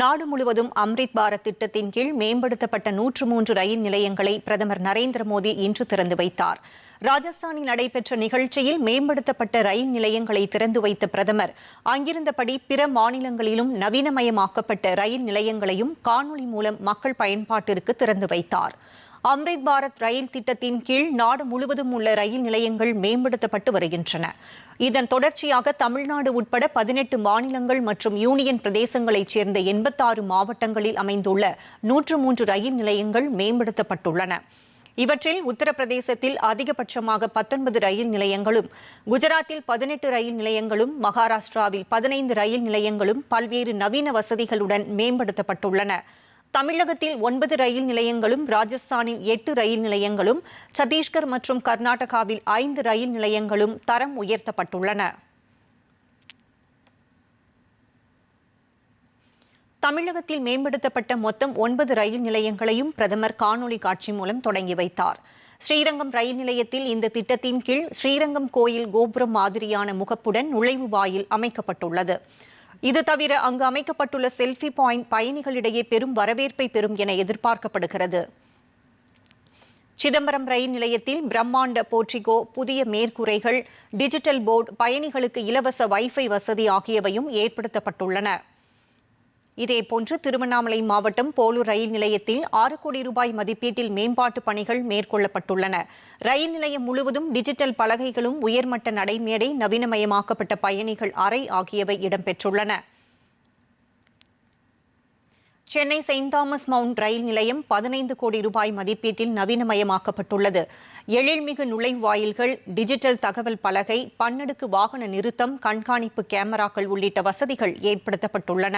நாடு முழுவதும் அம்ரித் பாரத் திட்டத்தின் கீழ் மேம்படுத்தப்பட்ட நூற்று மூன்று ரயில் நிலையங்களை பிரதமர் நரேந்திர மோடி இன்று திறந்து வைத்தார். ராஜஸ்தானில் நடைபெற்ற நிகழ்ச்சியில் மேம்படுத்தப்பட்ட ரயில் நிலையங்களை திறந்து வைத்த பிரதமர் அங்கிருந்தபடி பிற மாநிலங்களிலும் நவீனமயமாக்கப்பட்ட ரயில் நிலையங்களையும் காணொலி மூலம் மக்கள் பயன்பாட்டிற்கு திறந்து வைத்தார். அம்ரித் பாரத் ரயில் திட்டத்தின் கீழ் நாடு முழுவதும் உள்ள ரயில் நிலையங்கள் மேம்படுத்தப்பட்டு வருகின்றன. இதன் தொடர்ச்சியாக தமிழ்நாடு உட்பட பதினெட்டு மாநிலங்கள் மற்றும் யூனியன் பிரதேசங்களைச் சேர்ந்த எண்பத்தாறு மாவட்டங்களில் அமைந்துள்ள நூற்று மூன்று ரயில் நிலையங்கள் மேம்படுத்தப்பட்டுள்ளன. இவற்றில் உத்தரப்பிரதேசத்தில் அதிகபட்சமாக பத்தொன்பது ரயில் நிலையங்களும் குஜராத்தில் பதினெட்டு ரயில் நிலையங்களும் மகாராஷ்டிராவில் பதினைந்து ரயில் நிலையங்களும் பல்வேறு நவீன வசதிகளுடன் மேம்படுத்தப்பட்டுள்ளன. தமிழகத்தில் ஒன்பது ரயில் நிலையங்களும் ராஜஸ்தானில் எட்டு ரயில் நிலையங்களும் சத்தீஸ்கர் மற்றும் கர்நாடகாவில் ஐந்து ரயில் நிலையங்களும் தரம் உயர்த்தப்பட்டுள்ளன. தமிழகத்தில் மேம்படுத்தப்பட்ட மொத்தம் ஒன்பது ரயில் நிலையங்களையும் பிரதமர் காணொலி காட்சி மூலம் தொடங்கி வைத்தார். ஸ்ரீரங்கம் ரயில் நிலையத்தில் இந்த திட்டத்தின் கீழ் ஸ்ரீரங்கம் கோயில் கோபுரம் மாதிரியான முகப்புடன் நுழைவு வாயில் அமைக்கப்பட்டுள்ளது. இது தவிர அங்கு அமைக்கப்பட்டுள்ள செல்ஃபி பாயிண்ட் பயணிகளிடையே பெரும் வரவேற்பை பெறும் என எதிர்பார்க்கப்படுகிறது. சிதம்பரம் ரயில் நிலையத்தில் பிரம்மாண்ட போர்டிகோ புதிய மேற்கூரைகள் டிஜிட்டல் போர்டு பயணிகளுக்கு இலவச வைஃபை வசதி ஆகியவையும் ஏற்படுத்தப்பட்டுள்ளன. இதேபோன்று திருவண்ணாமலை மாவட்டம் போலூர் ரயில் நிலையத்தில் ஆறு கோடி ரூபாய் மதிப்பீட்டில் மேம்பாட்டு பணிகள் மேற்கொள்ளப்பட்டுள்ளன. ரயில் நிலையம் முழுவதும் டிஜிட்டல் பலகைகளும் உயர்மட்ட நடைமேடை நவீனமயமாக்கப்பட்ட பயணிகள் அறை ஆகியவை இடம்பெற்றுள்ளன. Chennai Saint Thomas Mount rail நிலையம் பதினைந்து கோடி ரூபாய் மதிப்பீட்டில் நவீனமயமாக்கப்பட்டுள்ளது. எழில்மிகு நுழைவாயில்கள் டிஜிட்டல் தகவல் பலகை பன்னடுக்கு வாகன நிறுத்தம் கண்காணிப்பு கேமராக்கள் உள்ளிட்ட வசதிகள் ஏற்படுத்தப்பட்டுள்ளன.